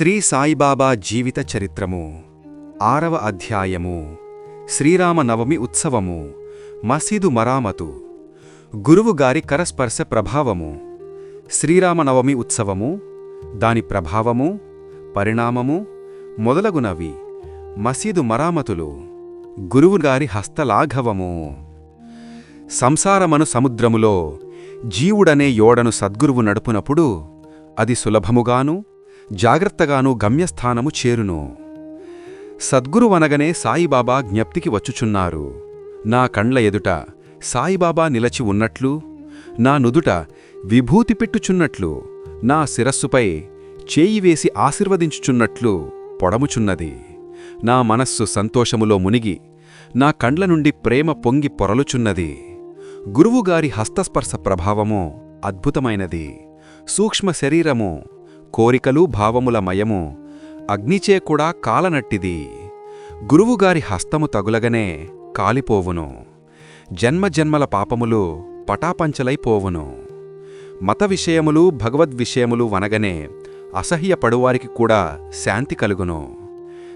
శ్రీ సాయిబాబా జీవిత చరిత్రము. ఆరవ అధ్యాయము. శ్రీరామనవమి ఉత్సవము. మసీదు మరామతు. గురువుగారి కరస్పర్శ ప్రభావము. శ్రీరామనవమి ఉత్సవము. దాని ప్రభావము పరిణామము మొదలగునవి. మసీదు మరామతులు. గురువుగారి హస్తలాఘవము. సంసారమను సముద్రములో జీవుడనే యోడను సద్గురువు నడుపునప్పుడు అది సులభముగాను జాగ్రత్తగాను గమ్యస్థానము చేరును. సద్గురువనగనే సాయిబాబా జ్ఞప్తికి వచ్చుచున్నారు. నా కండ్ల ఎదుట సాయిబాబా నిలచి ఉన్నట్లు నా నుదుట విభూతి పెట్టుచున్నట్లు నా శిరస్సుపై చేయి వేసి ఆశీర్వదించుచున్నట్లు పొడముచున్నది. నా మనస్సు సంతోషములో మునిగి నా కండ్ల నుండి ప్రేమ పొంగి పొరలుచున్నది. గురువుగారి హస్తస్పర్శ ప్రభావము అద్భుతమైనది. సూక్ష్మ శరీరము కోరికలు భావముల మయము అగ్నిచే కూడా కాలనట్టిది. గురువుగారి హస్తము తగులగనే కాలిపోవును. జన్మజన్మల పాపములు పటాపంచలైపోవును మత విషయములు భగవద్విషయములు వనగనే అసహ్యపడువారికి కూడా శాంతి కలుగును.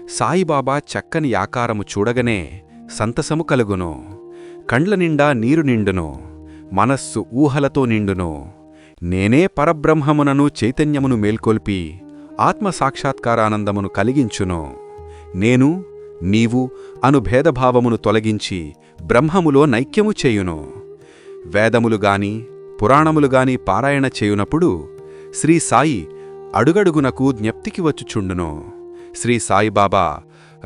సాయిబాబా చక్కని ఆకారము చూడగనే సంతసము కలుగును. కండ్ల నిండా నీరు నిండును. మనస్సు ఊహలతో నిండును. నేనే పరబ్రహ్మమునను చైతన్యమును మేల్కొల్పి ఆత్మసాక్షాత్కారానందమును కలిగించును. నేను నీవు అను భేదభావమును తొలగించి బ్రహ్మములో నైక్యము చేయును. వేదములుగాని పురాణములుగాని పారాయణ చేయునప్పుడు శ్రీ సాయి అడుగడుగునకు జ్ఞప్తికి వచ్చుచుండును. శ్రీ సాయిబాబా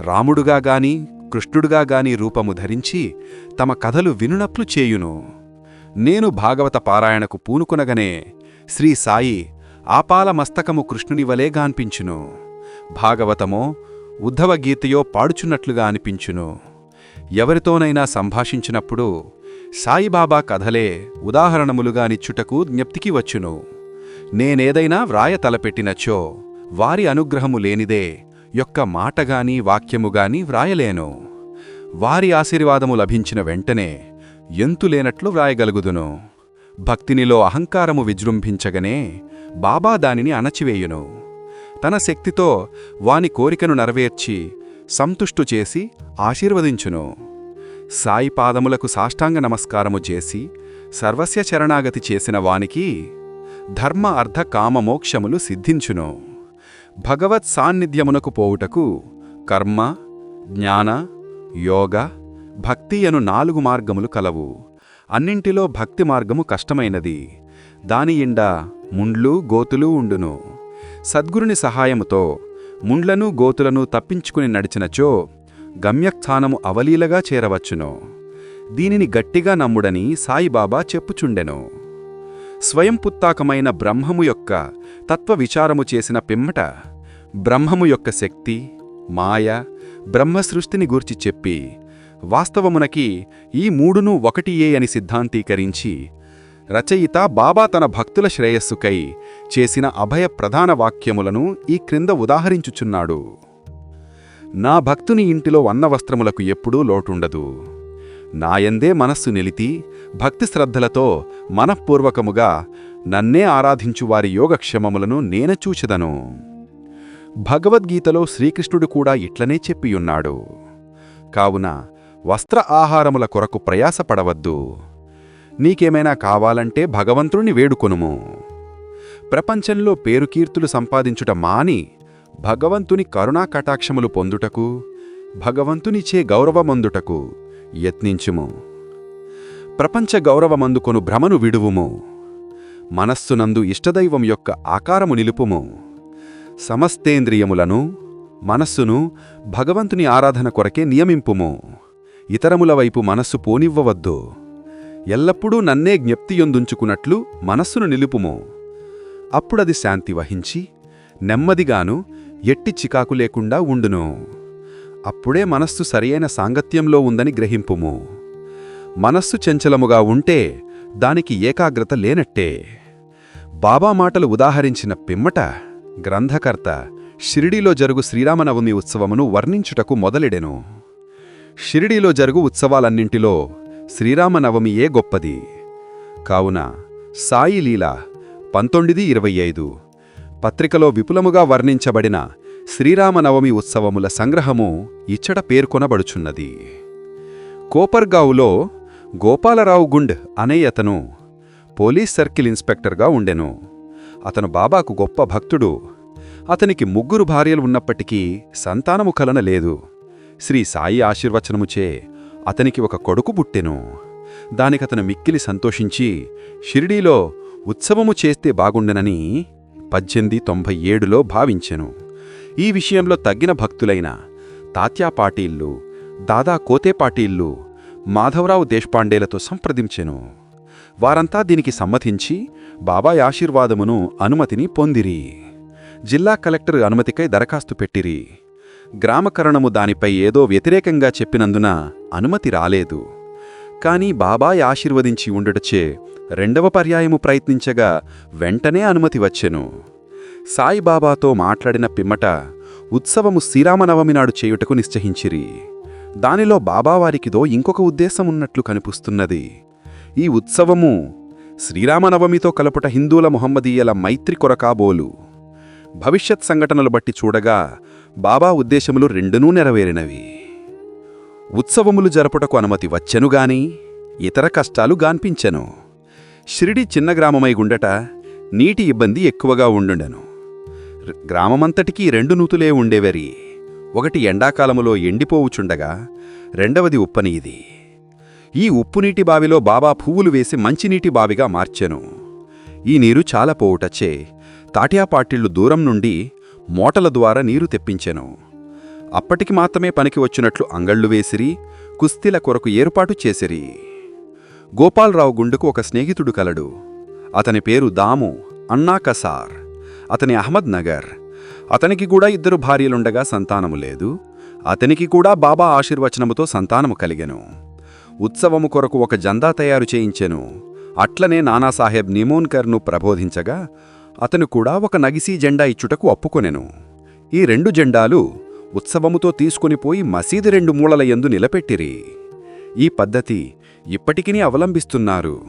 రాముడుగా గాని కృష్ణుడుగా గాని రూపము ధరించి తమ కథలు వినునట్లు చేయును. నేను భాగవత పారాయణకు పూనుకునగనే శ్రీ సాయి ఆపాల మస్తకము కృష్ణుని వలెగా భాగవతమో ఉద్ధవగీతయో పాడుచున్నట్లుగా అనిపించును. ఎవరితోనైనా సంభాషించినప్పుడు సాయిబాబా కథలే ఉదాహరణములుగా నిచ్చుటకు జ్ఞప్తికి వచ్చును. నేనేదైనా వ్రాయ తలపెట్టినచో వారి అనుగ్రహము లేనిదే యొక్క మాటగాని వాక్యముగాని వ్రాయలేను. వారి ఆశీర్వాదము లభించిన వెంటనే ఎంతులేనట్లు వ్రాయగలుగుదును. భక్తినిలో అహంకారము విజృంభించగనే బాబా దానిని అణచివేయును. తన శక్తితో వాని కోరికను నెరవేర్చి సంతుష్టు చేసి ఆశీర్వదించును. సాయి పాదములకు సాష్టాంగ నమస్కారము చేసి సర్వస్య చరణాగతి చేసిన వానికి ధర్మ అర్ధ కామమోక్షములు సిద్ధించును. భగవత్ సాన్నిధ్యమునకు పోవుటకు కర్మ జ్ఞాన యోగ భక్తి అను నాలుగు మార్గములు కలవు. అన్నింటిలో భక్తి మార్గము కష్టమైనది. దాని ఇండ ముండ్లు గోతులు ఉండును. సద్గురుని సహాయముతో ముండ్లను గోతులను తప్పించుకుని నడిచినచో గమ్యస్థానము అవలీలగా చేరవచ్చును. దీనిని గట్టిగా నమ్ముడని సాయిబాబా చెప్పుచుండెను. స్వయం పుత్తాకమైన బ్రహ్మము యొక్క తత్వ విచారము చేసిన పిమ్మట బ్రహ్మము యొక్క శక్తి మాయ బ్రహ్మసృష్టిని గూర్చి చెప్పి వాస్తవమునకి ఈ మూడునూ ఒకటియే అని సిద్ధాంతీకరించి రచయిత బాబా తన భక్తుల శ్రేయస్సుకై చేసిన అభయ ప్రధాన వాక్యములను ఈ క్రింద ఉదాహరించుచున్నాడు. నా భక్తుని ఇంటిలో అన్నవస్త్రములకు ఎప్పుడూ లోటుండదు. నాయందే మనస్సు నిలితి భక్తి శ్రద్ధలతో మనఃపూర్వకముగా నన్నే ఆరాధించువారి యోగక్షేమములను నేన చూచెదను. భగవద్గీతలో శ్రీకృష్ణుడు కూడా ఇట్లనే చెప్పియున్నాడు. కావున వస్త్ర ఆహారముల కొరకు ప్రయాసపడవద్దు. నీకేమైనా కావాలంటే భగవంతుణ్ణి వేడుకొనుము. ప్రపంచంలో పేరుకీర్తులు సంపాదించుట మాని భగవంతుని కరుణా కటాక్షములు పొందుటకు భగవంతునిచే గౌరవమందుటకు యత్నించుము. ప్రపంచ గౌరవమందుకొను భ్రమను విడువుము. మనస్సునందు ఇష్టదైవం యొక్క ఆకారము నిలుపుము. సమస్తేంద్రియములను మనస్సును భగవంతుని ఆరాధన కొరకే నియమింపుము. ఇతరముల వైపు మనస్సు పోనివ్వవద్దు. ఎల్లప్పుడూ నన్నే జ్ఞప్తియొందుంచుకున్నట్లు మనస్సును నిలుపుము. అప్పుడది శాంతి వహించి నెమ్మదిగాను ఎట్టి చికాకు లేకుండా ఉండును. అప్పుడే మనస్సు సరియైన సాంగత్యంలో ఉందని గ్రహింపుము. మనస్సు చంచలముగా ఉంటే దానికి ఏకాగ్రత లేనట్టే. బాబా మాటలు ఉదాహరించిన పిమ్మట గ్రంథకర్త షిరిడీలో జరుగు శ్రీరామనవమి ఉత్సవమును వర్ణించుటకు మొదలెడెను. షిరిడీలో జరుగు ఉత్సవాలన్నింటిలో శ్రీరామనవమియే గొప్పది? కావున సాయి లీల పంతొమ్మిది ఇరవై ఐదు పత్రికలో విపులముగా వర్ణించబడిన శ్రీరామనవమి ఉత్సవముల సంగ్రహము ఇచ్చట పేర్కొనబడుచున్నది. కోపర్గావులో గోపాలరావు గుండ్ అనే అతను పోలీస్ సర్కిల్ ఇన్స్పెక్టర్గా ఉండెను. అతను బాబాకు గొప్ప భక్తుడు. అతనికి ముగ్గురు భార్యలు ఉన్నప్పటికీ సంతానము కలన లేదు శ్రీ సాయి ఆశీర్వచనముచే అతనికి ఒక కొడుకు పుట్టెను. దానికతను మిక్కిలి సంతోషించి షిరిడీలో ఉత్సవము చేస్తే బాగుండెనని పద్దెనిమిది తొంభై ఏడులో భావించెను. ఈ విషయంలో తగ్గిన భక్తులైన తాత్యా పాటీళ్ళు దాదా కోతే పాటీళ్ళు మాధవరావు దేశపాండేలతో సంప్రదించెను. వారంతా దీనికి సమ్మతించి బాబాయ్ ఆశీర్వాదమును అనుమతిని పొందిరి. జిల్లా కలెక్టర్ అనుమతికై దరఖాస్తు పెట్టిరి. గ్రామకరణము దానిపై ఏదో వ్యతిరేకంగా చెప్పినందున అనుమతి రాలేదు. కాని బాబాయ్ ఆశీర్వదించి ఉండుటచే రెండవ పర్యాయము ప్రయత్నించగా వెంటనే అనుమతి వచ్చెను. సాయిబాబాతో మాట్లాడిన పిమ్మట ఉత్సవము శ్రీరామనవమి నాడు చేయుటకు నిశ్చయించిరి. దానిలో బాబావారికిదో ఇంకొక ఉద్దేశమున్నట్లు కనిపిస్తున్నది. ఈ ఉత్సవము శ్రీరామనవమితో కలుపుట హిందువుల మొహమ్మదీయల మైత్రి కొరకాబోలు. భవిష్యత్ సంఘటనలు బట్టి చూడగా బాబా ఉద్దేశములు రెండునూ నెరవేరినవి. ఉత్సవములు జరపుటకు అనుమతి వచ్చెనుగాని ఇతర కష్టాలు గాన్పించెను. షిరిడి చిన్న గ్రామమై గుండట నీటి ఇబ్బంది ఎక్కువగా ఉండుండెను. గ్రామమంతటికీ రెండు నూతులే ఉండేవరి. ఒకటి ఎండాకాలములో ఎండిపోవుచుండగా రెండవది ఉప్పనీది ఈ ఉప్పునీటి బావిలో బాబా పువ్వులు వేసి మంచినీటి బావిగా మార్చెను. ఈ నీరు చాలా పోవుటచ్చే తాటియాపాటిళ్ళు దూరం నుండి మోటల ద్వారా నీరు తెప్పించెను. అప్పటికి మాత్రమే పనికి వచ్చినట్లు అంగళ్ళు వేసిరి కుస్తీల కొరకు ఏర్పాటు చేసిరి. గోపాలరావు గుండుకు ఒక స్నేహితుడు కలడు. అతని పేరు దాము అన్నా కసార్. అతని అహ్మద్ నగర్. అతనికి కూడా ఇద్దరు భార్యలుండగా సంతానము లేదు. అతనికి కూడా బాబా ఆశీర్వచనముతో సంతానము కలిగెను. ఉత్సవము కొరకు ఒక జందా తయారు చేయించెను. అట్లనే నానాసాహెబ్ నిమోన్కర్ను ప్రబోధించగా అతను కూడా ఒక నగిసీ జెండా ఇచ్చుటకు ఒప్పుకొనెను ఈ రెండు జెండాలు ఉత్సవముతో తీసుకొనిపోయి మసీదు రెండు మూలల యందు నిలపెట్టిరి. ఈ పద్ధతి ఇప్పటికినీ అవలంబిస్తున్నారు.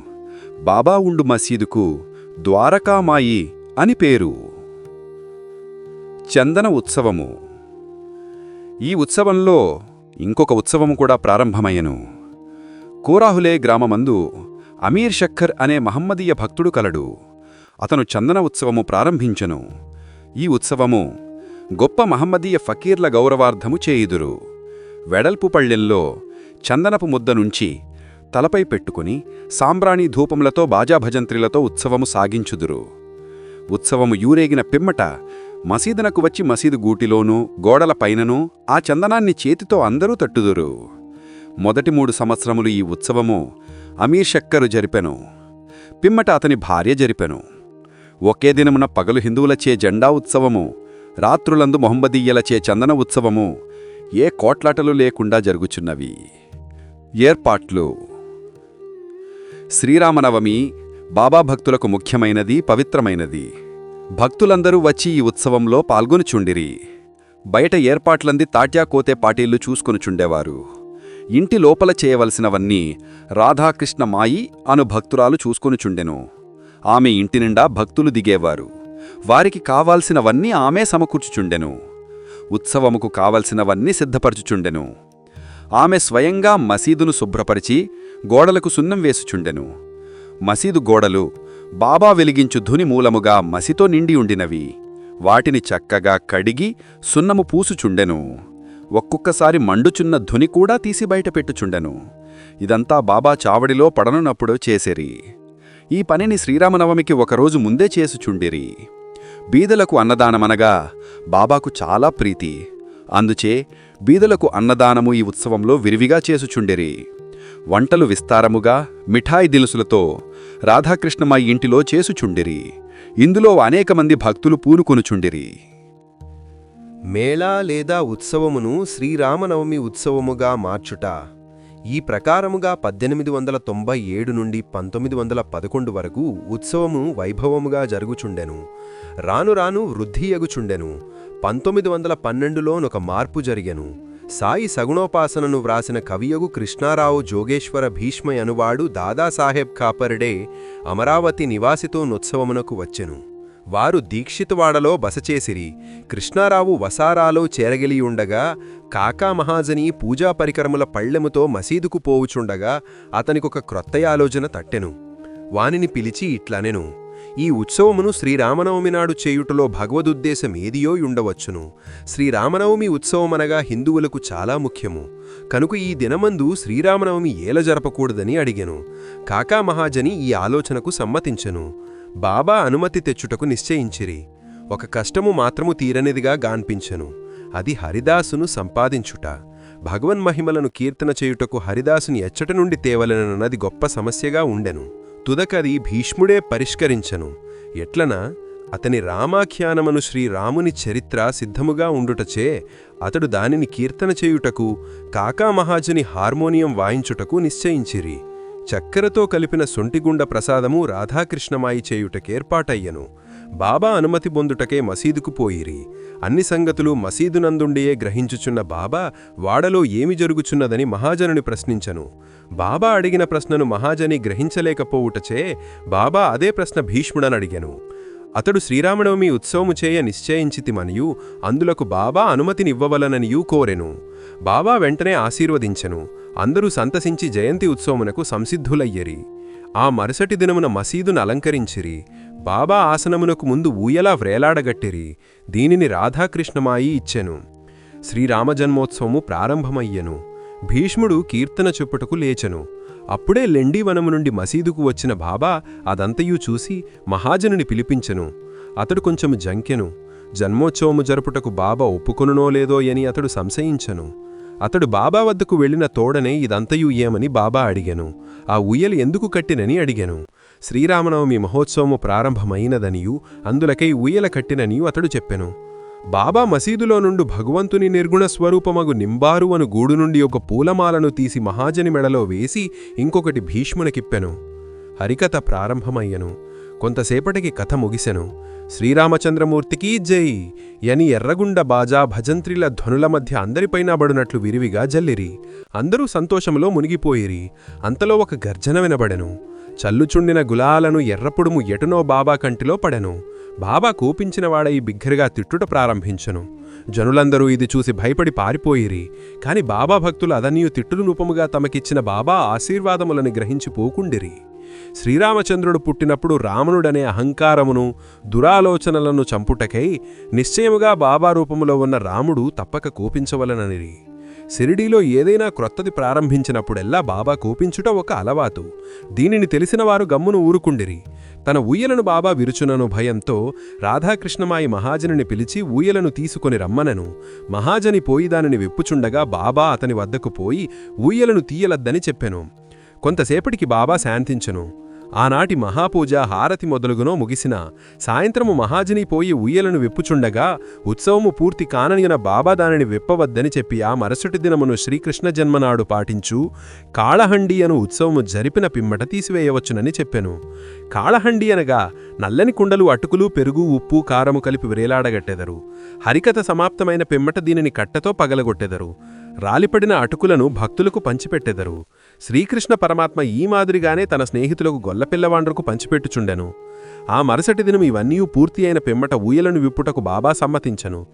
బాబా ఉండు మసీదుకు ద్వారకామాయి అని పేరు. చందన ఉత్సవము. ఈ ఉత్సవంలో ఇంకొక ఉత్సవము కూడా ప్రారంభమయ్యను. కోరాహులే గ్రామమందు అమీర్ షక్కర్ అనే మహమ్మదీయ భక్తుడు కలడు. అతను చందన ఉత్సవము ప్రారంభించెను. ఈ ఉత్సవము గొప్ప మహమ్మదీయ ఫకీర్ల గౌరవార్థము చేయుదురు. వెడల్పు పళ్ళెంలో చందనపు ముద్ద నుంచి తలపై పెట్టుకుని సాంబ్రాణి ధూపములతో బాజాభజంత్రిలతో ఉత్సవము సాగించుదురు. ఉత్సవము యూరేగిన పిమ్మట మసీదునకు వచ్చి మసీదు గూటిలోనూ గోడల పైననూ ఆ చందనాన్ని చేతితో అందరూ తట్టుదురు. మొదటి మూడు సంవత్సరములు ఈ ఉత్సవము అమీర్ షక్కరు జరిపెను. పిమ్మట అతని భార్య జరిపెను. ఒకే దినమున పగలు హిందువులచే జెండా ఉత్సవము రాత్రులందు మొహమ్మదీయులచే చందన ఉత్సవము ఏ కోట్లాటలు లేకుండా జరుగుచున్నవి. ఏర్పాట్లు. శ్రీరామనవమి బాబా భక్తులకు ముఖ్యమైనది పవిత్రమైనది. భక్తులందరూ వచ్చి ఈ ఉత్సవంలో పాల్గొనుచుండిరి. బయట ఏర్పాట్లంది తాట్యా కోతే పాటీళ్ళు చూసుకొనుచుండేవారు. ఇంటి లోపల చేయవలసినవన్నీ రాధాకృష్ణ మాయి అను భక్తురాలు చూసుకొనుచుండెను. ఆమె ఇంటి నిండా భక్తులు దిగేవారు. వారికి కావాల్సినవన్నీ ఆమె సమకూర్చుచుండెను. ఉత్సవముకు కావలసినవన్నీ సిద్ధపరచుచుండెను. ఆమె స్వయంగా మసీదును శుభ్రపరిచి గోడలకు సున్నం వేసుచుండెను. మసీదు గోడలు బాబా వెలిగించు ధుని మూలముగా మసితో నిండి ఉండినవి. వాటిని చక్కగా కడిగి సున్నము పూసుచుండెను. ఒక్కొక్కసారి మండుచున్న ధుని కూడా తీసి బయటపెట్టుచుండెను ఇదంతా బాబా చావడిలో పడనున్నప్పుడు చేసేరి. ఈ పనిని శ్రీరామనవమికి ఒకరోజు ముందే చేసుచుండిరి. బీదలకు అన్నదానమనగా బాబాకు చాలా ప్రీతి. అందుచే బీదలకు అన్నదానము ఈ ఉత్సవంలో విరివిగా చేసుచుండిరి. వంటలు విస్తారముగా మిఠాయి దినుసులతో రాధాకృష్ణమ్మ ఇంటిలో చేసుచుండిరి. ఇందులో అనేక మంది భక్తులు పూనుకొనుచుండిరి. మేళా లేదా ఉత్సవమును శ్రీరామనవమి ఉత్సవముగా మార్చుట ఈ ప్రకారముగా పద్దెనిమిది వందల తొంభై ఏడు నుండి పంతొమ్మిది వందల పదకొండు వరకు ఉత్సవము వైభవముగా జరుగుచుండెను. రాను రాను వృద్ధియగుచుండెను పంతొమ్మిది వందల పన్నెండులోనొక మార్పు జరిగెను. సాయి సగుణోపాసనను వ్రాసిన కవియగు కృష్ణారావు జోగేశ్వర భీష్మయనువాడు దాదాసాహెబ్ కాపర్డే అమరావతి నివాసితో నొత్సవమునకు వచ్చెను. వారు దీక్షితవాడలో బసచేసిరి. కృష్ణారావు వసారాలో చేరగిలియుండగా కాకా మహాజని పూజా పరికరముల పళ్ళెముతో మసీదుకు పోవుచుండగా అతనికొక క్రొత్త ఆలోచన తట్టెను. వానిని పిలిచి ఇట్లనెను ఈ ఉత్సవమును శ్రీరామనవమి నాడు చేయుటలో భగవదుద్దేశమేదియో ఉండవచ్చును శ్రీరామనవమి ఉత్సవమనగా హిందువులకు చాలా ముఖ్యము. కనుక ఈ దినమందు శ్రీరామనవమి ఏల జరపకూడదని అడిగెను. కాకా మహాజని ఈ ఆలోచనకు సమ్మతించెను. బాబా అనుమతి తెచ్చుటకు నిశ్చయించిరి. ఒక కష్టము మాత్రము తీరనిదిగా గాన్పించెను. అది హరిదాసును సంపాదించుట. భగవన్మహిమలను కీర్తన చేయుటకు హరిదాసుని ఎచ్చట నుండి తేవలనన్నది గొప్ప సమస్యగా ఉండెను. తుదకది భీష్ముడే పరిష్కరించెను. ఎట్లన? అతని రామాఖ్యానమను శ్రీరాముని చరిత్ర సిద్ధముగా ఉండుటచే అతడు దానిని కీర్తన చేయుటకు కాకా మహాజని హార్మోనియం వాయించుటకు నిశ్చయించిరి. చక్కెరతో కలిపిన సొంటిగుండ ప్రసాదము రాధాకృష్ణమాయి చేయుటకేర్పాటయ్యను బాబా అనుమతి పొందుటకే మసీదుకు పోయిరి. అన్ని సంగతులు మసీదునందుండియే గ్రహించుచున్న బాబా వాడలో ఏమి జరుగుచున్నదని మహాజనుని ప్రశ్నించను. బాబా అడిగిన ప్రశ్నను మహాజని గ్రహించలేకపోవుటచే బాబా అదే ప్రశ్న భీష్ముడనడిగెను. అతడు శ్రీరామనవమి ఉత్సవము చేయ నిశ్చయించితిమనియు అందులకు బాబా అనుమతినివ్వవలననియూ కోరెను. బాబా వెంటనే ఆశీర్వదించెను. అందరూ సంతసించి జయంతి ఉత్సవమునకు సంసిద్ధులయ్యరి. ఆ మరుసటి దినమున మసీదును అలంకరించిరి. బాబా ఆసనమునకు ముందు ఊయలా వ్రేలాడగట్టిరి. దీనిని రాధాకృష్ణమాయి ఇచ్చెను. శ్రీరామజన్మోత్సవము ప్రారంభమయ్యెను. భీష్ముడు కీర్తన చెప్పుటకు లేచెను. అప్పుడే లెండీవనము నుండి మసీదుకు వచ్చిన బాబా అదంతయూ చూసి మహాజనుని పిలిపించెను. అతడు కొంచెము జంకెను. జన్మోత్సవము జరుపుటకు బాబా ఒప్పుకొనునో లేదో అని అతడు సంశయించెను. అతడు బాబా వద్దకు వెళ్ళిన తోడనే ఇదంతయు ఏమని బాబా అడిగెను. ఆ ఉయ్యలు ఎందుకు కట్టినని అడిగెను. శ్రీరామనవమి మహోత్సవము ప్రారంభమైనదనియూ అందులకై ఉయ్యల కట్టిననియూ అతడు చెప్పెను. బాబా మసీదులో నుండు భగవంతుని నిర్గుణ స్వరూపమగు నింబారు అను గూడు నుండి ఒక పూలమాలను తీసి మహాజని మెడలో వేసి ఇంకొకటి భీష్మునకిప్పెను. హరికథ ప్రారంభమయ్యను. కొంతసేపటికి కథ ముగిసెను. శ్రీరామచంద్రమూర్తికి జై. యని ఎర్రగుండ బాజా భజంత్రిల ధ్వనుల మధ్య అందరిపైన బడునట్లు విరివిగా జల్లిరి. అందరూ సంతోషములో మునిగిపోయిరి. అంతలో ఒక గర్జన వినబడెను. చల్లుచుండిన గులాలను ఎర్రపుడుము ఎటునో బాబా కంటిలో పడెను. బాబా కోపించినవాడై బిగ్గరగా తిట్టుట ప్రారంభించెను. జనులందరూ ఇది చూసి భయపడి పారిపోయిరి. కాని బాబా భక్తులు అదనీయు తిట్టులు రూపముగా తమకిచ్చిన బాబా ఆశీర్వాదములను గ్రహించి పోకుండిరి. శ్రీరామచంద్రుడు పుట్టినప్పుడు రావణుడనే అహంకారమును దురాలోచనలను చంపుటకై నిశ్చయముగా బాబా రూపములో ఉన్న రాముడు తప్పక కోపించవలననిరి. సిరిడీలో ఏదైనా క్రొత్తది ప్రారంభించినప్పుడెల్లా బాబా కోపించుట ఒక అలవాతు దీనిని తెలిసినవారు గమ్మును ఊరుకుండిరి. తన ఊయలను బాబా విరుచునను భయంతో రాధాకృష్ణమాయి మహాజనుని పిలిచి ఊయలను తీసుకొని రమ్మనను. మహాజని పోయి దానిని విప్పుచుండగా బాబా అతని వద్దకు పోయి ఊయలను తీయలద్దని చెప్పెను. కొంతసేపటికి బాబా శాంతించెను. ఆనాటి మహాపూజ హారతి మొదలుగునో ముగిసిన సాయంత్రము మహాజని పోయి ఉయ్యలను విప్పుచుండగా ఉత్సవము పూర్తి కాననియన బాబా దానిని విప్పవద్దని చెప్పి ఆ మరుసటి దినమును శ్రీకృష్ణ జన్మనాడు పాటించు కాళహండి అను ఉత్సవము జరిపిన పిమ్మట తీసివేయవచ్చునని చెప్పెను. కాళహండి అనగా నల్లని కుండలు అటుకులు పెరుగు ఉప్పు కారము కలిపి వేలాడగట్టెదరు హరికథ సమాప్తమైన పిమ్మట దీనిని కట్టతో పగలగొట్టెదరు. రాలిపడిన అటుకులను భక్తులకు పంచిపెట్టెదరు. శ్రీకృష్ణ పరమాత్మ ఈ మాదిరిగానే తన స్నేహితులకు గొల్లపిల్లవాండ్రకు పంచిపెట్టుచుండెను. ఆ మరుసటి దినం ఇవన్నీ పూర్తి అయిన పిమ్మట ఊయలను విప్పుటకు బాబా సమ్మతించను.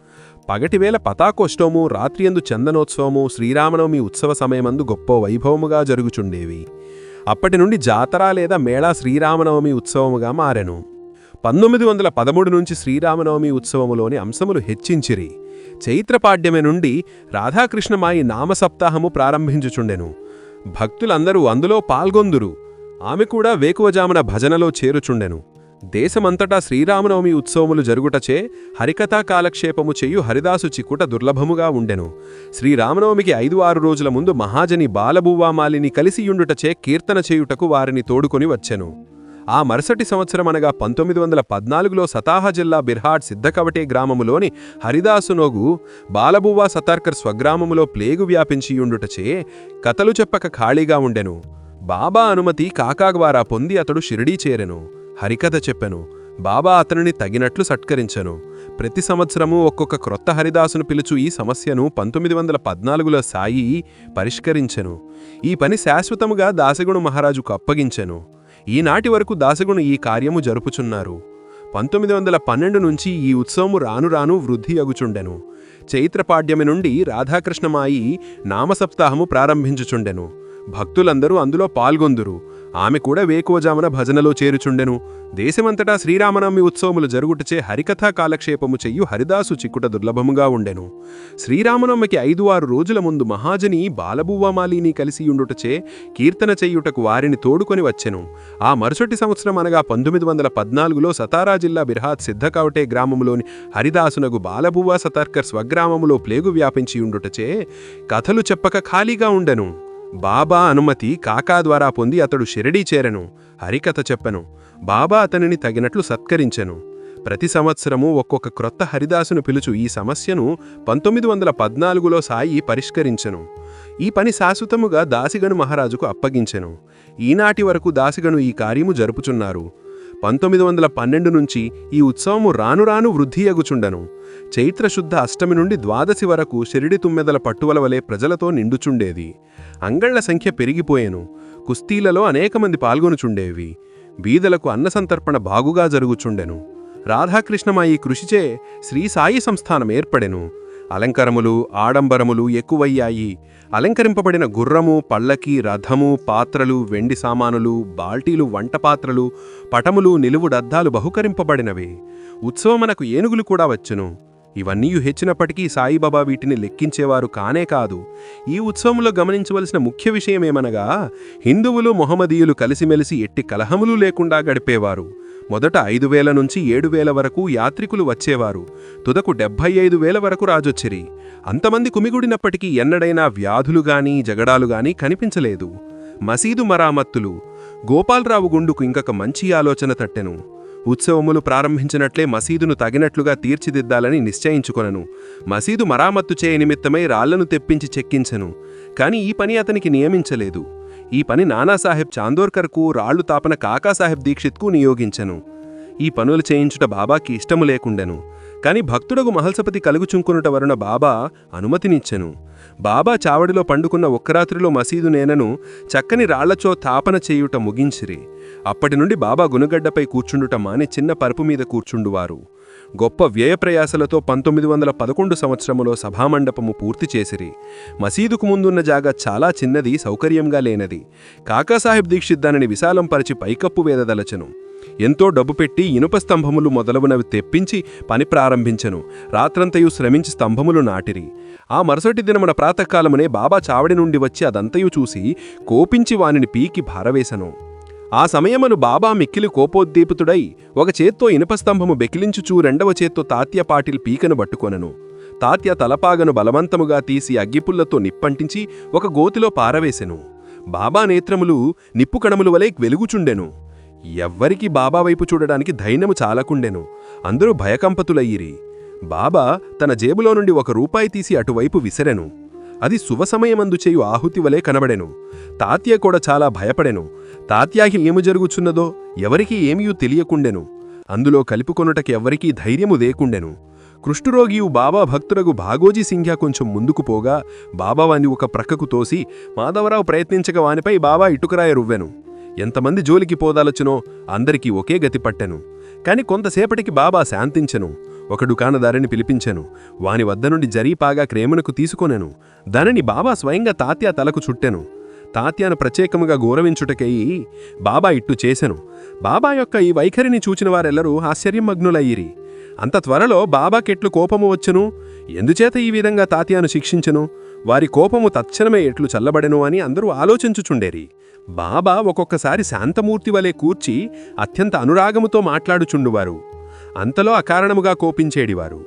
పగటివేళ పతాకోష్టోము రాత్రియందు చందనోత్సవము శ్రీరామనవమి ఉత్సవ సమయమందు గొప్ప వైభవముగా జరుగుచుండేవి. అప్పటి నుండి జాతర లేదా మేళా శ్రీరామనవమి ఉత్సవముగా మారెను. పంతొమ్మిది వందల పదమూడు నుంచి శ్రీరామనవమి ఉత్సవములోని అంశములు హెచ్చించిరి. చైత్రపాడ్యమే నుండి రాధాకృష్ణమాయి నామసప్తాహము ప్రారంభించుచుండెను. భక్తులందరూ అందులో పాల్గొందురు. ఆమె కూడా వేకువజామున భజనలో చేరుచుండెను. దేశమంతటా శ్రీరామనవమి ఉత్సవములు జరుగుటచే హరికథా కాలక్షేపము చెయ్యు హరిదాసు చిక్కుట దుర్లభముగా ఉండెను. శ్రీరామనవమికి ఐదు ఆరు రోజుల ముందు మహాజని బాలభూవామాలిని కలిసియుండుటచే కీర్తన చేయుటకు వారిని తోడుకొని వచ్చెను. ఆ మరుసటి సంవత్సరం అనగా పంతొమ్మిది వందల పద్నాలుగులో సతాహ జిల్లా బిర్హాట్ సిద్ధకవటే గ్రామములోని హరిదాసునోగు బాలబువ్వా సతార్కర్ స్వగ్రామములో ప్లేగు వ్యాపించియుండుటచే కథలు చెప్పక ఖాళీగా ఉండెను. బాబా అనుమతి కాకాగ్వారా పొంది అతడు షిరిడీ చేరెను. హరికథ చెప్పెను. బాబా అతనిని తగినట్లు సత్కరించెను. ప్రతి సంవత్సరము ఒక్కొక్క క్రొత్త హరిదాసును పిలుచు ఈ సమస్యను పంతొమ్మిది వందల పద్నాలుగులో సాయి పరిష్కరించెను. ఈ పని శాశ్వతముగా దాసగుణు మహారాజుకు అప్పగించెను. ఈనాటి వరకు దాసగుణ ఈ కార్యము జరుపుచున్నారు. పంతొమ్మిది వందల పన్నెండు నుంచి ఈ ఉత్సవము రాను రాను వృద్ధి అగుచుండెను. చైత్రపాడ్యమి నుండి రాధాకృష్ణమాయి నామసప్తాహము ప్రారంభించుచుండెను. భక్తులందరూ అందులో పాల్గొందురు. ఆమె కూడా వేకువజామున భజనలో చేరుచుండెను. దేశమంతటా శ్రీరామనవమి ఉత్సవములు జరుగుటచే హరికథా కాలక్షేపము చెయ్యు హరిదాసు చిక్కుట దుర్లభముగా ఉండెను. శ్రీరామనవమికి ఐదు ఆరు రోజుల ముందు మహాజని బాలబువ్వమాలిని కలిసియుండుటచే కీర్తన చెయ్యుటకు వారిని తోడుకొని వచ్చెను. ఆ మరుసటి సంవత్సరం అనగా పంతొమ్మిది వందల పద్నాలుగులో సతారా జిల్లా బిర్హాత్ సిద్ధకావటే గ్రామములోని హరిదాసునగు బాలబువ్వ సతర్కర్ స్వగ్రామములో ప్లేగు వ్యాపించియుండుటచే కథలు చెప్పక ఖాళీగా ఉండెను. బాబా అనుమతి కాకా ద్వారా పొంది అతడు షిరడీ చేరెను హరికథ చెప్పెను. బాబా అతనిని తగినట్లు సత్కరించెను. ప్రతి సంవత్సరము ఒక్కొక్క క్రొత్త హరిదాసును పిలుచు ఈ సమస్యను పంతొమ్మిది వందల పద్నాలుగులో సాయి పరిష్కరించెను. ఈ పని శాశ్వతముగా దాసిగను మహారాజుకు అప్పగించెను. ఈనాటి వరకు దాసిగను ఈ కార్యము జరుపుచున్నారు. పంతొమ్మిది వందల పన్నెండు నుంచి ఈ ఉత్సవము రాను రాను వృద్ధియగుచుండను చైత్రశుద్ధ అష్టమి నుండి ద్వాదశి వరకు షిరిడి తుమ్మెదల పట్టువల వలె ప్రజలతో నిండుచుండేది. అంగళ్ళ సంఖ్య పెరిగిపోయెను. కుస్తీలలో అనేక మంది పాల్గొనుచుండేవి. బీదలకు అన్నసంతర్పణ బాగుగా జరుగుచుండెను. రాధాకృష్ణమాయి కృషిచే శ్రీ సాయి సంస్థానం ఏర్పడెను. అలంకరములు ఆడంబరములు ఎక్కువయ్యాయి. అలంకరింపబడిన గుర్రము పళ్ళకి రథము పాత్రలు వెండి సామానులు బాల్టీలు వంటపాత్రలు పటములు నిలువుడద్దాలు బహుకరింపబడినవి. ఉత్సవమనకు ఏనుగులు కూడా వచ్చును. ఇవన్నీ హెచ్చినప్పటికీ సాయిబాబా వీటిని లెక్కించేవారు కానే కాదు. ఈ ఉత్సవంలో గమనించవలసిన ముఖ్య విషయమేమనగా హిందువులు మొహమదీయులు కలిసిమెలిసి ఎట్టి కలహములు లేకుండా గడిపేవారు. మొదట ఐదు వేల నుంచి ఏడు వేల వరకు యాత్రికులు వచ్చేవారు. తుదకు డెబ్భై ఐదు వేల వరకు రాజొచ్చిరి. అంతమంది కుమిగుడినప్పటికీ ఎన్నడైనా వ్యాధులు గాని జగడాలు గాని కనిపించలేదు. మసీదు మరామత్తులు. గోపాలరావు గుండుకు ఇంకొక మంచి ఆలోచన తట్టెను. ఉత్సవములు ప్రారంభించినట్లే మసీదును తగినట్లుగా తీర్చిదిద్దాలని నిశ్చయించుకొనను. మసీదు మరామత్తు చేయ నిమిత్తమై రాళ్ళను తెప్పించి చెక్కించెను. కాని ఈ పని అతనికి నియమించలేదు. ఈ పని నానాసాహెబ్ చాందోర్కర్కు రాళ్ళు తాపన కాకాసాహెబ్ దీక్షిత్కు నియోగించెను. ఈ పనులు చేయించుట బాబాకి ఇష్టము లేకుండెను. కాని భక్తుడగు మహల్సపతి కలుగుచుంకునుట వరుణ బాబా అనుమతినిచ్చెను. బాబా చావడిలో పండుకున్న ఒక్కరాత్రిలో మసీదు నేనను చక్కని రాళ్ళచో తాపన చేయుట ముగించిరి. అప్పటి నుండి బాబా గునుగడ్డపై కూర్చుండుట మాని చిన్న పరుపు మీద కూర్చుండువారు. గొప్ప వ్యయప్రయాసలతో పంతొమ్మిది వందల పదకొండు సంవత్సరములో సభామండపము పూర్తి చేసిరి. మసీదుకు ముందున్న జాగా చాలా చిన్నది సౌకర్యంగా లేనది. కాకాసాహెబ్ దీక్షిత్ దానిని విశాలం పరిచి పైకప్పు వేదదలచను. ఎంతో డబ్బు పెట్టి ఇనుప స్తంభములు మొదలగునవి తెప్పించి పని ప్రారంభించెను. రాత్రంతయు శ్రమించి స్తంభములు నాటిరి. ఆ మరుసటి దినమున ప్రాతకాలమునే బాబా చావడి నుండి వచ్చి అదంతయు చూసి కోపించి వానిని పీకి భారవేశను. ఆ సమయమును బాబా మిక్కిలి కోపోద్దీపితుడై ఒక చేత్తో ఇనుపస్తంభము బెకిలించుచూ రెండవ చేత్తో తాత్య పాటిల్ పీకను పట్టుకొనెను. తాత్య తలపాగను బలవంతముగా తీసి అగ్గిపుల్లతో నిప్పంటించి ఒక గోతిలో పారవేశెను బాబా నేత్రములు నిప్పుకణముల వలె వెలుగుచుండెను. ఎవ్వరికి బాబా వైపు చూడడానికి ధైర్యము చాలకుండెను. అందరూ భయకంపతులయ్యిరి. బాబా తన జేబులో నుండి ఒక రూపాయి తీసి అటువైపు విసిరెను. అది శుభసమయమందు చేయు ఆహుతి వలె కనబడెను. తాత్య కూడా చాలా భయపడెను. తాత్యాకి ఏమి జరుగుచున్నదో ఎవరికీ ఏమియూ తెలియకుండెను. అందులో కలుపుకొనుటకి ఎవ్వరికీ ధైర్యము లేకుండెను. కృష్ణురోగియు బాబా భక్తుడగు భాగోజీ సింఘ్య కొంచెం ముందుకు పోగా బాబా వాని ఒక ప్రక్కకు తోసి మాధవరావు ప్రయత్నించక వానిపై బాబా ఇటుకరాయ రువ్వెను. ఎంతమంది జోలికి పోదాలొచ్చునో అందరికీ ఒకే గతి పట్టెను. కాని కొంతసేపటికి బాబా శాంతించెను. ఒక దుకాణదారిని పిలిపించెను. వాని వద్ద నుండి జరీపాగా క్రేమణకు తీసుకొనెను. దానిని బాబా స్వయంగా తాత్యా తలకు చుట్టెను. తాత్యాను ప్రత్యేకముగా గౌరవించుటకై బాబా ఇట్టు చేసెను. బాబా యొక్క ఈ వైఖరిని చూచిన వారెల్లరూ ఆశ్చర్యమగ్నులయ్యిరి. అంత త్వరలో బాబాకెట్లు కోపము వచ్చును. ఎందుచేత ఈ విధంగా తాత్యాను శిక్షించెను? వారి కోపము తక్షణమే ఎట్లు చల్లబడెను అని అందరూ ఆలోచించుచుండేరి. బాబా ఒక్కొక్కసారి శాంతమూర్తి వలె కూర్చి అత్యంత అనురాగముతో మాట్లాడుచుండువారు. అంతలో అకారణముగా కోపించేడివారు.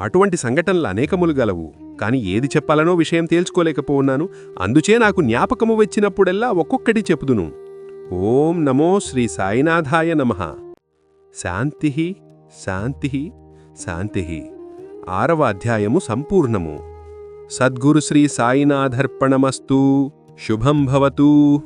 అటువంటి సంఘటనలు అనేకములు గలవు. కాని ఏది చెప్పాలనో విషయం తేల్చుకోలేకపోన్నాను అందుచే నాకు జ్ఞాపకము వచ్చినప్పుడెల్లా ఒక్కొక్కటి చెప్పుదును. ఓం నమో శ్రీ సాయినాథాయ నమః. శాంతి శాంతి శాంతి. ఆరవ అధ్యాయము సంపూర్ణము. సద్గురు శ్రీ సాయినాథర్పణమస్తు. శుభం భవతు.